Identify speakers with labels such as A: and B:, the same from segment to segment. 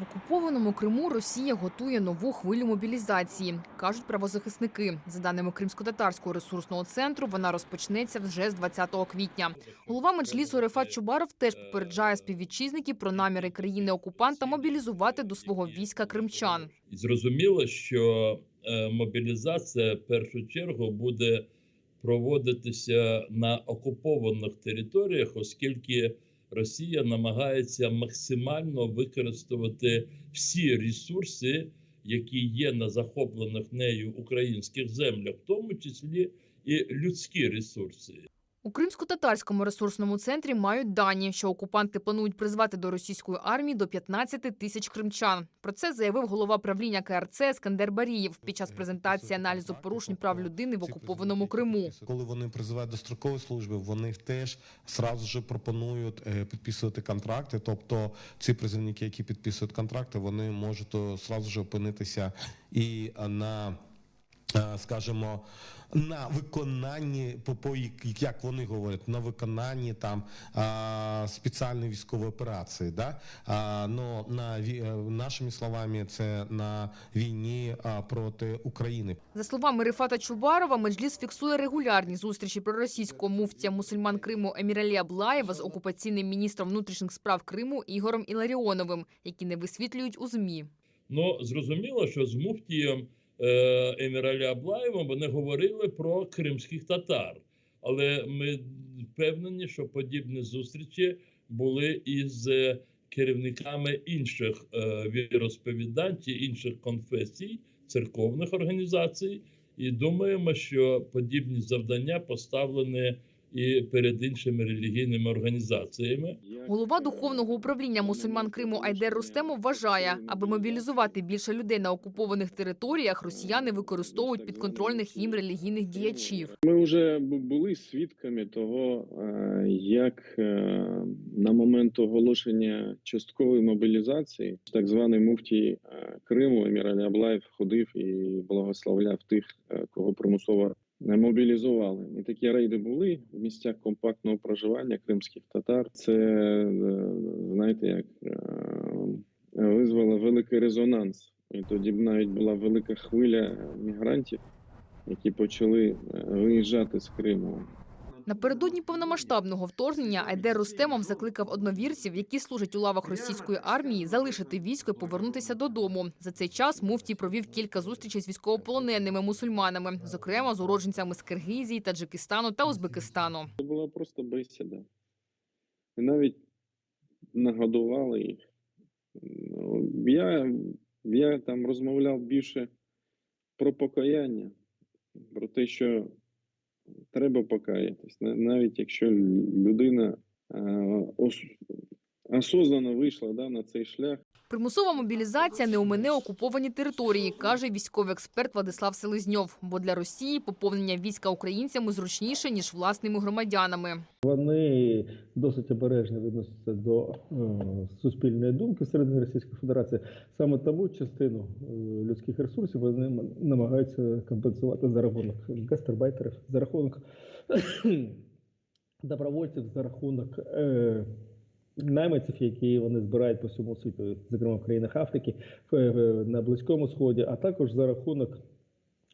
A: В окупованому Криму Росія готує нову хвилю мобілізації, кажуть правозахисники. За даними Кримсько-татарського ресурсного центру, вона розпочнеться вже з 20 квітня. Голова меджлісу Рефат Чубаров теж попереджає співвітчизників про наміри країни-окупанта мобілізувати до свого війська кримчан.
B: Зрозуміло, що е, мобілізація в першу чергу буде проводитися на окупованих територіях, оскільки Росія намагається максимально використовувати всі ресурси, які є на захоплених нею українських землях, в тому числі і людські ресурси.
A: У кримсько-татарському ресурсному центрі мають дані, що окупанти планують призвати до російської армії до 15 тисяч кримчан. Про це заявив голова правління КРЦ Ескандер Барієв під час презентації аналізу порушень прав людини в окупованому Криму.
C: Коли вони призивають до строкової служби, вони теж сразу ж пропонують е, підписувати контракти. Тобто ці призовники, які підписують контракти, вони можуть е, сразу ж опинитися і е, на скажімо, на виконанні по, по як вони говорять, на виконанні там а, спеціальної військової операції. Да? А, но на е, нашими словами, це на війні проти України.
A: За словами Рифата Чубарова, Меджліс фіксує регулярні зустрічі проросійського муфтія мусульман Криму Еміралі Аблаєва з окупаційним міністром внутрішніх справ Криму Ігорем Іларіоновим, які не висвітлюють у змі.
B: Ну зрозуміло, що з муфтієм е, Еміралі Аблаєвим вони говорили про кримських татар, але ми впевнені, що подібні зустрічі були із керівниками інших е, віросповідань чи інших конфесій, церковних організацій, і думаємо, що подібні завдання поставлені і перед іншими релігійними організаціями.
A: Голова духовного управління мусульман Криму Айдер Рустемов вважає, аби мобілізувати більше людей на окупованих територіях, росіяни використовують підконтрольних їм релігійних діячів.
D: Ми вже були свідками того, е, як е, на момент оголошення часткової мобілізації так званий муфтій е, Криму Емір Аблаєв ходив і благословляв тих, кого примусово мобілізували. І такі рейди були в місцях компактного проживання кримських татар. Це е, знаєте, як е, визвало великий резонанс. І тоді навіть була велика хвиля мігрантів які почали е, виїжджати з Криму.
A: Напередодні повномасштабного вторгнення Айдер Рустемов закликав одновірців, які служать у лавах російської армії, залишити військо і повернутися додому. За цей час муфтій провів кілька зустрічей з військовополоненими мусульманами, зокрема з уродженцями з Киргизії, Таджикистану та Узбекистану.
D: Це була просто бесіда. І навіть нагодували їх. Ну, Я, я там розмовляв більше про покаяння, про те, що треба покаятись, На- навіть якщо людина е, осознанно вийшла да, на цей шлях.
A: Примусова мобілізація не умине окуповані території, каже військовий експерт Владислав Селезньов. Бо для Росії поповнення війська українцями зручніше ніж власними громадянами.
E: Вони досить обережно відносяться до е, суспільної думки всередині Російської Федерації. Саме тому частину е, людських ресурсів вони намагаються компенсувати за рахунок гастарбайтерів, за рахунок добровольців, за рахунок е, найманців, які вони збирають по всьому світу, зокрема в країнах Африки, в- в- на Близькому Сході, а також за рахунок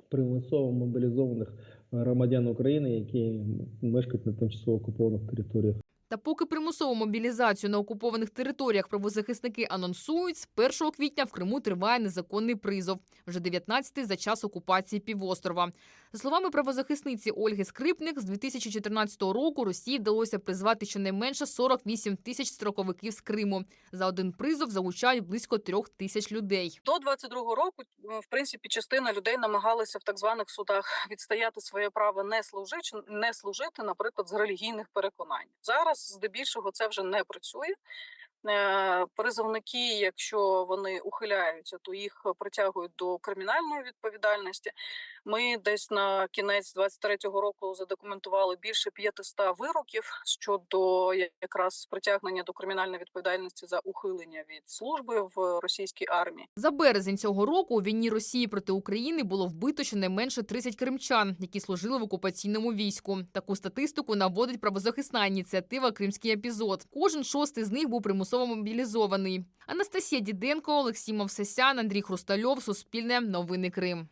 E: примусово мобілізованих громадян України, які мешкають на тимчасово окупованих територіях.
A: Та поки примусову мобілізацію на окупованих територіях правозахисники анонсують, з 1 квітня в Криму триває незаконний призов, вже 19-й за час окупації півострова. За словами правозахисниці Ольги Скрипник, з 2014 року Росії вдалося призвати щонайменше 48 тисяч строковиків з Криму. За один призов залучають близько трьох тисяч людей.
F: До 22-го року, е, в принципі, частина людей намагалася в так званих судах відстояти своє право не служити, не служити, наприклад, з релігійних переконань. Зараз здебільшого це вже не працює. Е, Призовники, якщо вони ухиляються, то їх притягують до кримінальної відповідальності. Ми десь на кінець 23-го року задокументували більше 500 вироків щодо якраз притягнення до кримінальної відповідальності за ухилення від служби в російській армії.
A: За березень цього року у війні Росії проти України було вбито щонайменше 30 кримчан, які служили в окупаційному війську. Таку статистику наводить правозахисна ініціатива Кримський епізод. Кожен шостий з них був примусово примусово мобілізований. Анастасія Діденко, Олексій Мовсесян, Андрій Хрустальов, Суспільне, Новини Крим.